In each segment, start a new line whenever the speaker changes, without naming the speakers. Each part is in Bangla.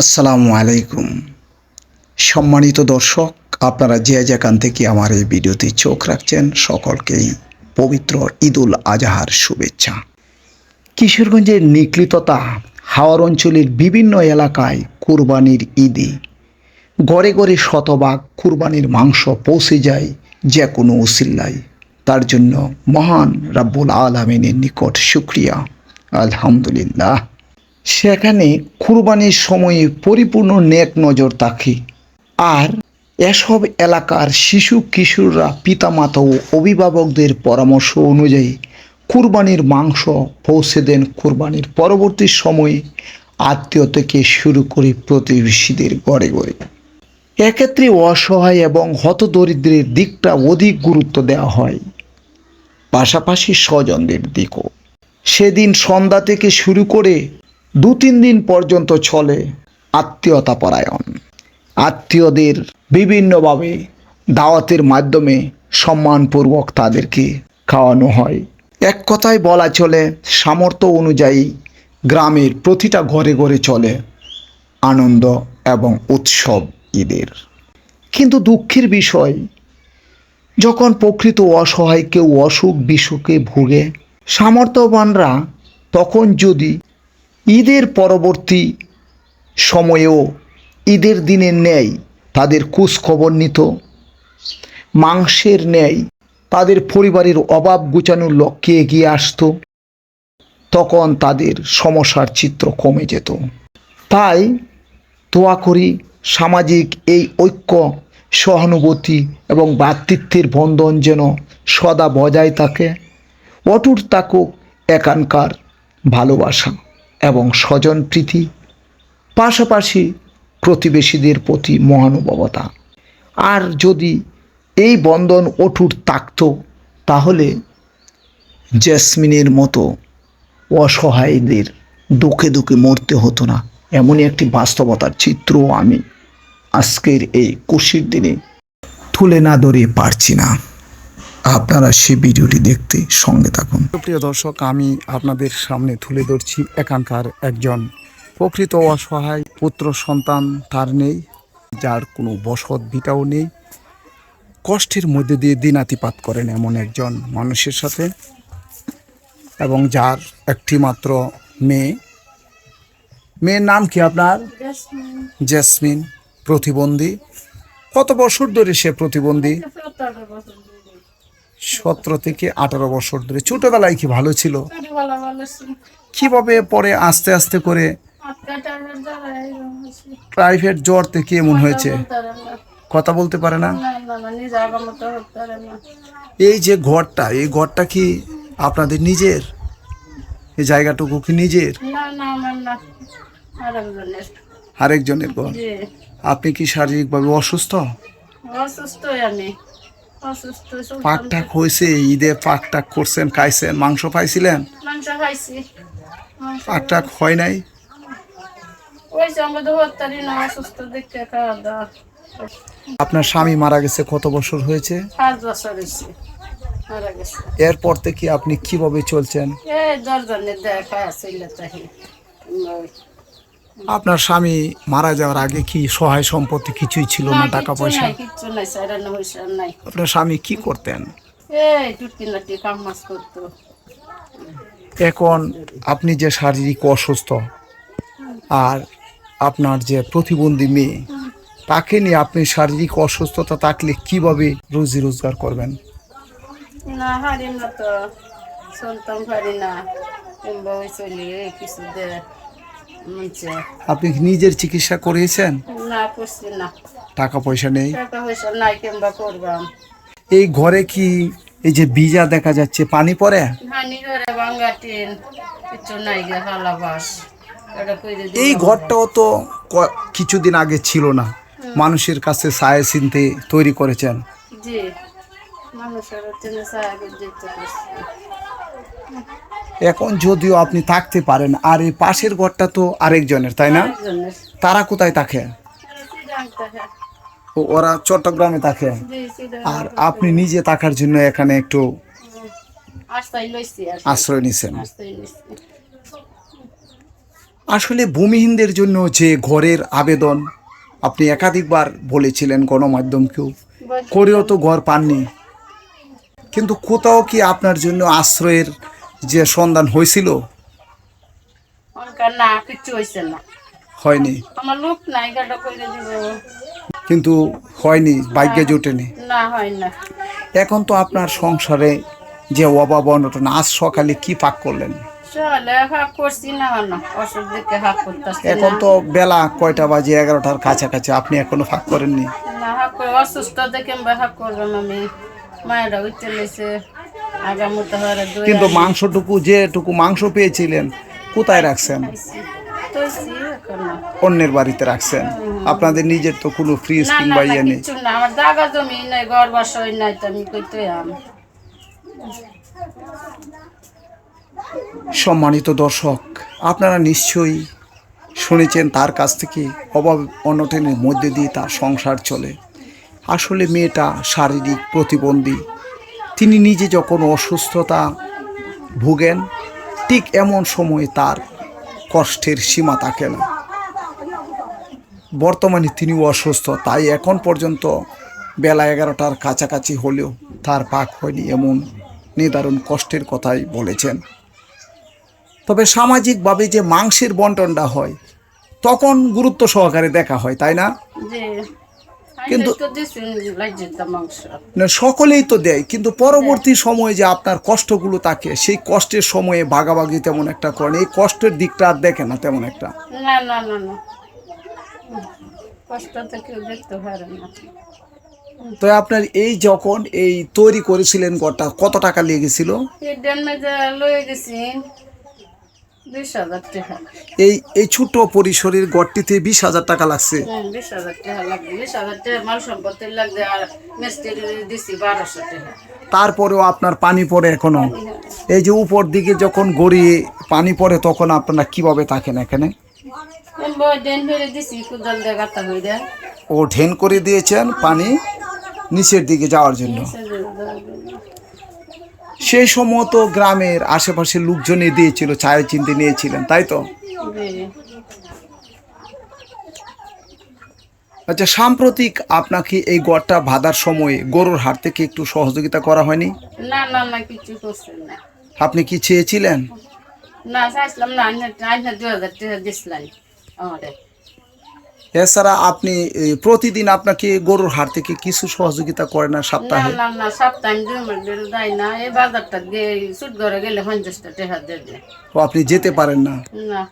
আসসালামু আলাইকুম। সম্মানিত দর্শক, আপনারা যে যেখান থেকে আমার এই ভিডিওতে চোখ রাখছেন, সকলকেই পবিত্র ঈদুল আজহার শুভেচ্ছা। কিশোরগঞ্জের নিকলিততা হাওয়ার অঞ্চলের বিভিন্ন এলাকায় কুরবানির ঈদে গড়ে গড়ে শতভাগ কুরবানির মাংস পৌঁছে যায় যে কোনো উসিল্লায়। তার জন্য মহান রাব্বুল আলমিনের নিকট শুক্রিয়া। আলহামদুলিল্লাহ। সেখানে কুরবানির সময়ে পরিপূর্ণ নেক নজর থাকে আর এসব এলাকার শিশু কিশোররা পিতামাতা ও অভিভাবকদের পরামর্শ অনুযায়ী কুরবানির মাংস পৌঁছে দেন কুরবানির পরবর্তী সময়ে আত্মীয় থেকে শুরু করে প্রতিবেশীদের গড়ে গড়ে এক্ষেত্রে অসহায় এবং হতদরিদ্রের দিকটা অধিক গুরুত্ব দেওয়া হয়। পাশাপাশি স্বজনদের দিকও। সেদিন সন্ধ্যা থেকে শুরু করে দু তিন দিন পর্যন্ত চলে আত্মীয়তা পরায়ণ আত্মীয়দের বিভিন্নভাবে দাওয়াতের মাধ্যমে সম্মানপূর্বক তাদেরকে খাওয়ানো হয়। এক কথায় বলা চলে, সামর্থ্য অনুযায়ী গ্রামের প্রতিটা ঘরে ঘরে চলে আনন্দ এবং উৎসব ঈদের। কিন্তু দুঃখের বিষয়, যখন প্রকৃত অসহায় কেউ অসুখ বিসুখে ভুগে, সামর্থ্যবানরা তখন যদি ঈদের পরবর্তী সময়েও ঈদের দিনের ন্যায় তাদের কুচ খবর নিত, মাংসের ন্যায় তাদের পরিবারের অভাব গুছানোর লক্ষ্যে এগিয়ে আসতো, তখন তাদের সমস্যার চিত্র কমে যেত। তাই দোয়া করি সামাজিক এই ঐক্য, সহানুভূতি এবং ভ্রাতৃত্বের বন্ধন যেন সদা বজায় থাকে, অটুট থাকুক এখানকার ভালোবাসা। এবং স্বজন প্রীতি, পাশাপাশি প্রতিবেশীদের প্রতি মহানুভবতা। আর যদি এই বন্ধন অটুট থাকত, তাহলে জেসমিনের মতো অসহায়দের দুঃখে দুঃখে মরতে হতো না, এমনই একটি বাস্তবতার চিত্র আমি আজকের এই কুশির দিনে তুলে না ধরে পারছি না। আপনারা সে ভিডিওটি দেখতে সঙ্গে থাকুন।
প্রিয় দর্শক আমি আপনাদের সামনে তুলে ধরছি এখানকার একজন প্রকৃত অসহায় পুত্র সন্তান তার নেই যার কোনো বসত ভিটাও নেই। কষ্টের মধ্যে দিয়ে দিনাতিপাত করেন এমন একজন মানুষের সাথে এবং যার একটি মাত্র মেয়ে। মেয়ের নাম কি আপনার? জেসমিন। প্রতিবন্ধী। কত বছর ধরে সে প্রতিবন্ধী? সতেরো থেকে আঠারো বছর ধরে ছোটবেলায় কি ভালো ছিল কীভাবে পরে আস্তে আস্তে করে। প্রাইভেট জ্বর থেকে এমন হয়েছে। কথা বলতে পারে না। এই যে ঘরটা এই ঘরটা কি আপনাদের নিজের এই জায়গাটুকু কি নিজের।
আরেকজনের।
ঘর আপনি কি শারীরিকভাবে অসুস্থ
অসুস্থই আমি।
পাক টাক হয়েছে ঈদে পাক টাক করছেন খাইছেন মাংস পাইছিলেন
মাংস খাইছি। মাংস
পাক টাক হয় নাই। আপনার স্বামী মারা গেছে কত বছর হয়েছে। এরপর থেকে আপনি কীভাবে চলছেন আপনার স্বামী মারা যাওয়ার আগে কি সহায় সম্পত্তি কিছুই ছিল না টাকা পয়সা। আপনার স্বামী কি করতেন? এখন আপনি যে শারীরিক অসুস্থ আর আপনার যে প্রতিবন্ধী মেয়ে তাকে নিয়ে আপনি শারীরিক অসুস্থতা থাকলে কীভাবে রুজি রোজগার করবেন?
না তো চলতাম পারি না কিংবা ওই চলি কিছু দে মনছে
আপনি কি নিজের চিকিৎসা করিয়েছেন?
না করছি না।
টাকা পয়সা নেই?
টাকা পয়সা নাই কিংবা করবাম।
এই ঘরে কি এই যে বীজা দেখা যাচ্ছে পানি পড়ে?
টিন কিছু নাই গে হালা বাস।
এই ঘরটাও তো কিছুদিন আগে ছিল না। মানুষের কাছে সায় চিনতে তৈরি করেছেন।
জি। মানুষের দিতে করছি
এখন যদিও আপনি থাকতে পারেন আর এই পাশের ঘরটা তো আরেকজনের তাই না? তারা কোথায় থাকে? ওরা চট্টগ্রামে থাকে। আর আপনি নিজে থাকার জন্য এখানে একটু। আশ্রয় নিছেন।
আসলে ভূমিহীনদের জন্য যে ঘরের আবেদন আপনি একাধিকবার বলেছিলেন গণমাধ্যমকেও করেও তো ঘর পাননি। কিন্তু কোথাও কি আপনার জন্য আশ্রয়ের যে সন্ধান হয়েছিল?
না হয়েছে না।
হয়নি।
আমার লোক নাই গাটা করে দিব।
কিন্তু হয়নি ভাগ্যে জোটেনি।
না হয় না।
এখন তো আপনার সংসারে যে অভাব অনটন আজ সকালে কি পাক করলেন? এখন তো বেলা কয়টা বাজে এগারোটার কাছাকাছি। আপনি এখনও ফাঁক করেননি?
অসুস্থ দেখে আমি। মায়েরা উঠতে
কিন্তু মাংসটুকু যেটুকু মাংস পেয়েছিলেন কোথায় রাখছেন। অন্যের বাড়িতে রাখছেন। আপনাদের নিজের তো কোনো ফ্রিজ কিংবা ইয়ে নেই।
আমার জায়গা জমি নাই ঘর বাসই নাই তো আমি কইতে
সম্মানিত দর্শক আপনারা নিশ্চয়ই শুনেছেন তার কাছ থেকে অভাব অনটনের মধ্যে দিয়ে তার সংসার চলে। আসলে মেয়েটা শারীরিক প্রতিবন্ধী। তিনি নিজে যখন অসুস্থতা ভুগেন, ঠিক এমন সময় তার কষ্টের সীমা থাকে না। বর্তমানে তিনি অসুস্থ, তাই এখন পর্যন্ত বেলা এগারোটার কাছাকাছি হলেও তার পাক হয়নি এমন নিদারুণ কষ্টের কথাই বলেছেন। তবে সামাজিকভাবে যে মাংসের বন্টনটা হয়, তখন গুরুত্ব সহকারে দেখা হয়, তাই না? কিন্তু- না, সকলেই তো দেয় কিন্তু পরবর্তী সময়ে যে আপনার কষ্টগুলো থাকে সেই কষ্টের সময়ে ভাগাভাগি তেমন একটা করেন এই কষ্টের দিকটা আর দেখে না তেমন একটা।
না না না না। কষ্ট তো কেউ দেখতে পারে না।
তো আপনার এই যখন এই তৈরি করেছিলেন ঘরটা কত টাকা লেগেছিল?
লয়ে গেছি।
এই এই ছোট পরিসরের ঘরটিতে বিশ হাজার টাকা লাগছে।
হ্যাঁ বিশ হাজার টাকা লাগবে। বিশ হাজার টাকা মাল সম্পত্তি লাগবে আর মিস্ত্রি দিছি বারোশো টাকা।
তারপরেও আপনার পানি পড়ে এখনও। এই যে উপর দিকে যখন গড়িয়ে পানি পড়ে তখন আপনারা কীভাবে থাকেন এখানে? ও ঢেন করে দিয়েছেন পানি নিচের দিকে যাওয়ার জন্য। সেই সময় তো গ্রামের আশেপাশের লোকজনই দিয়েছিল ছায়া চিনতে নিয়েছিলেন তাই তো? আচ্ছা সাম্প্রতিক আপনাকে এই গড়টা বাঁধার সময়ে গরুর হাট থেকে একটু সহযোগিতা করা হয়নি?
না না না কিছু করছে না।
আপনি কি চেয়েছিলেন?
না চাইছিলাম না আইনে আইনে দু হাজার টাকা দিছিলাম আমাদের।
এছাড়া আপনি প্রতিদিন আপনাকে গরুর হাট থেকে কিছু সহযোগিতা করে না সপ্তাহে?
না না সপ্তাহে দুই মাস ধরে দেয় না। এই বাজারটা দিয়ে ঘরে গেলে পঞ্চাশটা টাকা দেবে
ও আপনি যেতে পারেন না?
না।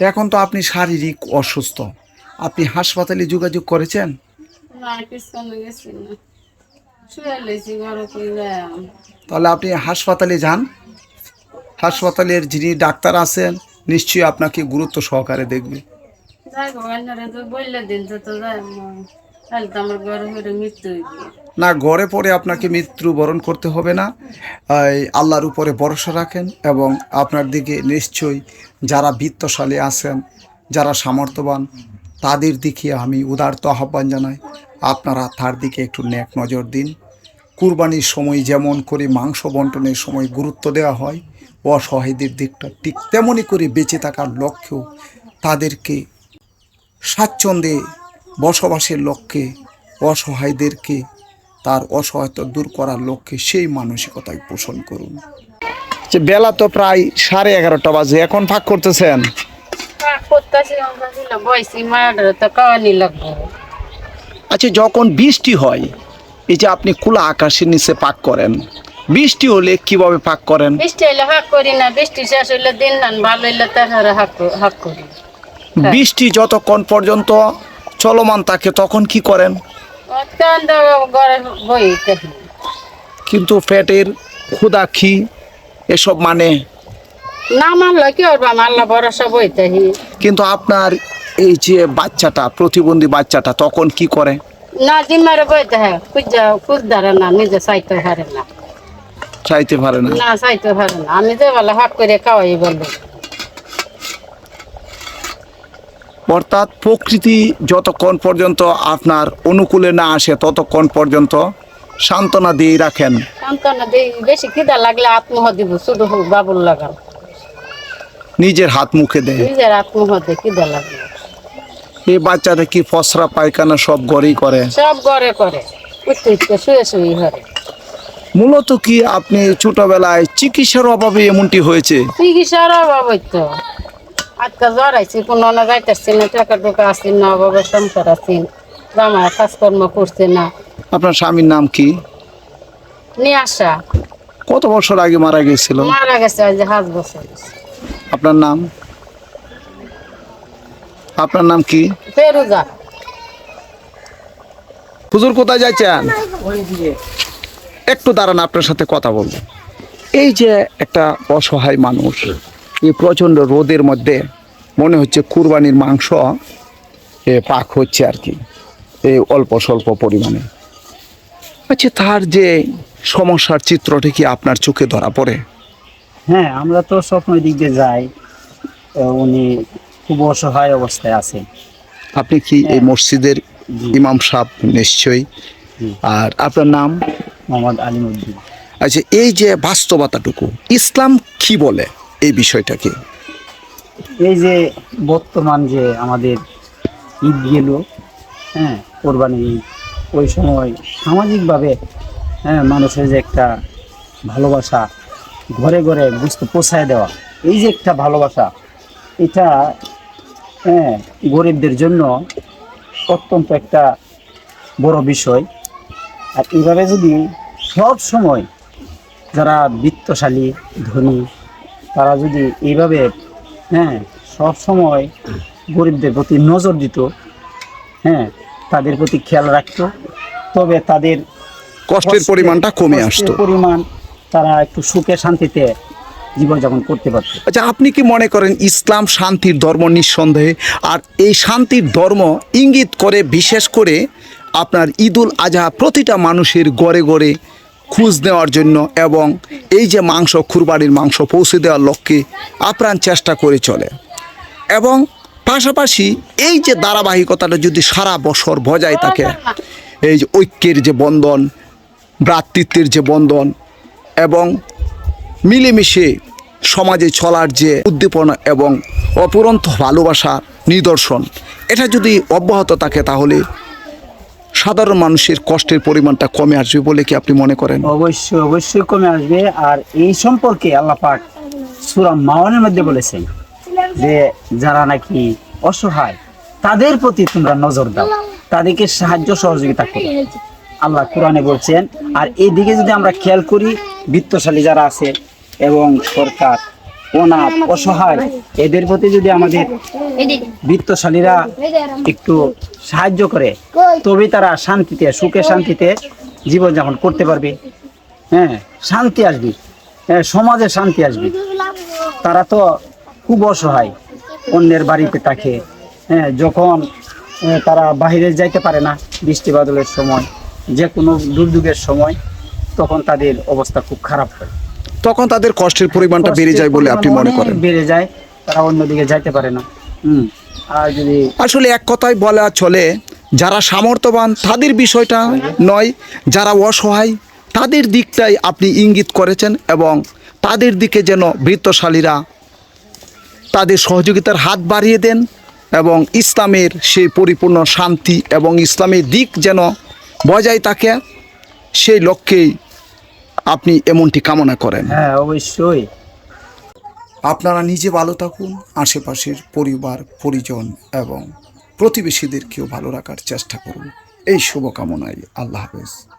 এখন তো আপনি শারীরিক অসুস্থ। আপনি হাসপাতালে যোগাযোগ করেছেন? তাহলে আপনি হাসপাতালে যান। হাসপাতালের যিনি ডাক্তার আছেন নিশ্চয়ই আপনাকে গুরুত্ব সহকারে দেখবে। না ঘরে পরে আপনাকে মৃত্যু বরণ করতে হবে না। আল্লাহর উপরে ভরসা রাখেন এবং আপনার দিকে নিশ্চয়ই যারা বিত্তশালী আছেন যারা সামর্থ্যবান তাদের দিকে আমি উদারত আহ্বান জানাই। আপনারা তার দিকে একটু ন্যাক নজর দিন। কুরবানির সময় যেমন করে মাংস বন্টনের সময় গুরুত্ব দেওয়া হয় অসহায়দের দিকটা ঠিক তেমনই করে বেঁচে থাকার লক্ষ্যেও তাদেরকে স্বাচ্ছন্দ্যে বসবাসের লক্ষ্যে অসহায়দেরকে তার অসহায়তা দূর করার লক্ষ্যে সেই মানসিকতাই পোষণ করুন। যে বেলা তো প্রায় সাড়ে এগারোটা বাজে এখন ফাঁক করতেছেন? আচ্ছা যখন বৃষ্টি হয় এই যে আপনি খোলা আকাশের নিচে পাক করেন বৃষ্টি হলে কীভাবে পাক করেন?
বৃষ্টি হইলে হাক করি না বৃষ্টি শেষ হইলে দিন নান ভালো হইলে তারপরে হাক হাক করি
বৃষ্টি যতক্ষণ পর্যন্ত চলমান থাকে তখন কি করেন? কিন্তু পেটের ক্ষুদা খি এসব মানে?
না মানলে কি করব ভরসা বই দেখি।
কিন্তু আপনার এই যে বাচ্চাটা প্রতিবন্ধী বাচ্চাটা তখন কি করে?
না জিম্মারে বই দেখে কুজা কুজদারে না নিজে চাইতে পারে না।
চাইতে পারে না।
না চাইতে পারে না। আমি যে বলে হাক করে খাওয়াই বলব।
অর্থাৎ প্রকৃতি যতক্ষণ পর্যন্ত আপনার অনুকূলে না আসে ততক্ষণ পর্যন্ত সান্ত্বনা দিয়ে রাখেন।
সান্তানা দেই। বেশি খিদা লাগলে আত্মহ দিব শুধু হোক বাবুর লাগাল
নিজের হাত মুখে দেয়
নিজের আত্মহত্যা কি দা লাগবে
এই বাচ্চাটা কি ফসরা পায়খানা সব ঘরেই করে?
সব ঘরে করে। উঠতে উঠতে শুয়ে শুয়ে ঘরে।
মূলত কি আপনি ছোটবেলায় চিকিৎসার অভাবে এমনটি হয়েছে?
চিকিৎসার অভাব হইতো আজকে জ্বর আইছে কোনো না যাইতেছি না টাকা টুকা আসছি না অভাবে সংসার আছি জামায় কাজকর্ম করছে না।
আপনার স্বামীর নাম কি?
নিয়ে আসা
কত বছর আগে মারা গিয়েছিল?
মারা গেছে আজ হাত বছর।
আপনার নাম? আপনার নাম কি?
ফেরুজা।
হুজুর কোথায় যাচ্ছেন একটু দাঁড়ান আপনার সাথে কথা বলব। এই যে একটা অসহায় মানুষ এই প্রচণ্ড রোদের মধ্যে মনে হচ্ছে কুরবানির মাংস এ পাক হচ্ছে আর কি এই অল্প স্বল্প পরিমাণে। আচ্ছা তার যে সমস্যার চিত্রটি কি আপনার চোখে ধরা পড়ে?
হ্যাঁ আমরা তো স্বপ্নের দিক দিয়ে যাই উনি খুব অসহায় অবস্থায় আছে।
আপনি কি এই মসজিদের ইমাম সাহেব নিশ্চয়ই? আর আপনার নাম?
মোহাম্মদ আলিমুদ্দিন
আচ্ছা এই যে বাস্তবতাটুকু ইসলাম কি বলে এই বিষয়টাকে?
এই যে বর্তমান যে আমাদের ঈদ গেল হ্যাঁ কোরবানি ঈদ ওই সময় সামাজিকভাবে হ্যাঁ মানুষের যে একটা ভালোবাসা ঘরে ঘরে বুঝতে পোষায় দেওয়া এই যে একটা ভালোবাসা এটা হ্যাঁ গরিবদের জন্য অত্যন্ত একটা বড় বিষয়। আর এইভাবে যদি সব সময় যারা বিত্তশালী ধনী তারা যদি এইভাবে হ্যাঁ সব সময় গরিবদের প্রতি নজর দিত হ্যাঁ তাদের প্রতি খেয়াল রাখত তবে তাদের
কষ্টের পরিমাণটা কমে আসতো।
পরিমাণ তারা একটু সুখে শান্তিতে জীবনযাপন করতে পারতো।
আচ্ছা আপনি কি মনে করেন ইসলাম শান্তির ধর্ম নিঃসন্দেহে? আর এই শান্তির ধর্ম ইঙ্গিত করে বিশেষ করে আপনার ঈদুল আজহা প্রতিটা মানুষের গড়ে গড়ে খুঁজ নেওয়ার জন্য এবং এই যে মাংস খুরবাড়ির মাংস পৌঁছে দেওয়ার লক্ষ্যে আপ্রাণ চেষ্টা করে চলে। এবং পাশাপাশি এই যে ধারাবাহিকতাটা যদি সারা বছর বজায় থাকে, এই যে ঐক্যের যে বন্ধন, ভ্রাতৃত্বের যে বন্ধন এবং মিলেমিশে সমাজে চলার যে উদ্দীপনা এবং অপুরন্ত ভালোবাসা, নিদর্শন, এটা যদি অব্যাহত থাকে তাহলে সাধারণ মানুষের কষ্টের পরিমাণটা কমে আসবে বলে কি আপনি মনে করেন?
অবশ্যই অবশ্যই কমে আসবে। আর এই সম্পর্কে আল্লাহ পাক সূরা মাওয়ানের মধ্যে বলেছেন যে, যারা নাকি অসহায়, তাদের প্রতি তোমরা নজর দাও। তাদেরকে সাহায্য সহযোগিতা করো। আল্লাহ কোরআনে বলছেন, আর এইদিকে যদি আমরা খেয়াল করি, বিত্তশালী যারা আছে এবং সরকার অনাথ, অসহায়, এদের প্রতি যদি আমাদের বৃত্তশালীরা একটু সাহায্য করে তবে তারা শান্তিতে, সুখে শান্তিতে জীবনযাপন করতে পারবে। হ্যাঁ শান্তি আসবে। হ্যাঁ সমাজে শান্তি আসবে। তারা তো খুব অসহায়, অন্যের বাড়িতে থাকে। হ্যাঁ যখন তারা বাইরে যাইতে পারে না, বৃষ্টি বাদলের সময় যে কোনো দুর্যোগের সময়, তখন তাদের অবস্থা খুব খারাপ হয়।
তখন তাদের কষ্টের পরিমাণটা বেড়ে যায় বলে আপনি মনে করেন।
বেড়ে যায় তারা অন্যদিকে যাইতে পারে না। হুম। আর যদি
আসলে এক কথায় বলা চলে যারা সামর্থ্যবান তাদের বিষয়টা নয় যারা অসহায় তাদের দিকটাই আপনি ইঙ্গিত করেছেন এবং তাদের দিকে যেন বৃত্তশালীরা তাদের সহযোগিতার হাত বাড়িয়ে দেন এবং ইসলামের সেই পরিপূর্ণ শান্তি এবং ইসলামের দিক যেন বজায় থাকে সেই লক্ষ্যেই আপনি এমনটি কামনা করেন।
হ্যাঁ অবশ্যই।
আপনারা নিজে ভালো থাকুন আশেপাশের পরিবার পরিজন এবং প্রতিবেশীদেরকেও ভালো রাখার চেষ্টা করুন। এই শুভকামনায় আল্লাহ হাফেজ।